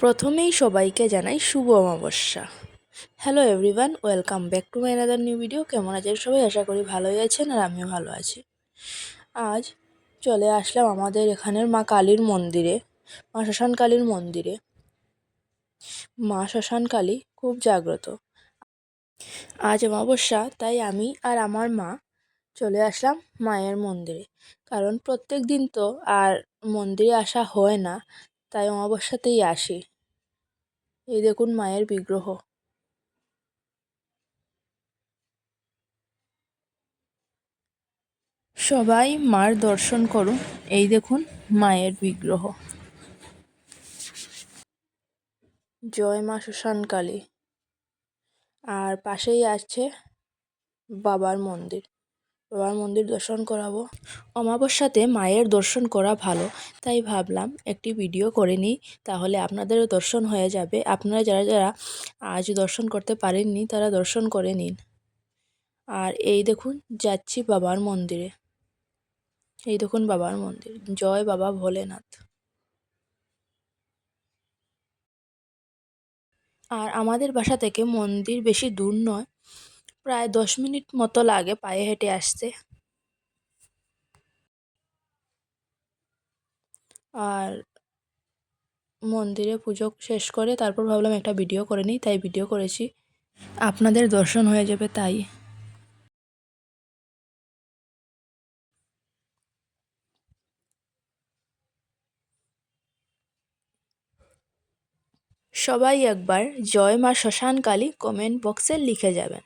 প্রথমেই সবাইকে জানাই শুভ অমাবস্যা। Hello everyone welcome back to my another new video কেমন আছেন সবাই? আশা করি ভালোই আছেন আর আমিও ভালো আছি। আজ চলে আসলাম আমাদের এখানের মা কালীর মন্দিরে, মা শ্মশান কালীর মন্দিরে। মা শ্মশান কালী খুব জাগ্রত। আজ অমাবস্যা, তাই আমি আর আমার মা চলে আসলাম মায়ের মন্দিরে। কারণ প্রত্যেক দিন তো আর মন্দিরে আসা হয় না, তাই অমাবস্যাতেই আসি। এই দেখুন মায়ের বিগ্রহ। সবাই মার দর্শন করুন, এই দেখুন মায়ের বিগ্রহ। জয় মা শ্মশানকালী আর পাশেই আছে বাবার মন্দির। বাবার মন্দির দর্শন করাবো। অমাবস্যাতে মায়ের দর্শন করা ভালো, তাই ভাবলাম একটি ভিডিও করে নিই, তাহলে আপনাদেরও দর্শন হয়ে যাবে। আপনারা যারা যারা আজ দর্শন করতে পারেননি, তারা দর্শন করে নিন। আর এই দেখুন, যাচ্ছি বাবার মন্দিরে। এই দেখুন বাবার মন্দির। জয় বাবা ভোলেনাথ। আর আমাদের বাসা থেকে মন্দির বেশি দূর নয় প্রায় দশ মিনিট মতো লাগে পায়ে হেঁটে আসতে। আর মন্দিরে পুজো শেষ করে তারপর ভাবলাম একটা ভিডিও করে নিই, তাই ভিডিও করেছি। আপনাদের দর্শন হয়ে যাবে তাই। সবাই একবার জয় মা শ্মশান কালী কমেন্ট বক্সে লিখে যাবেন।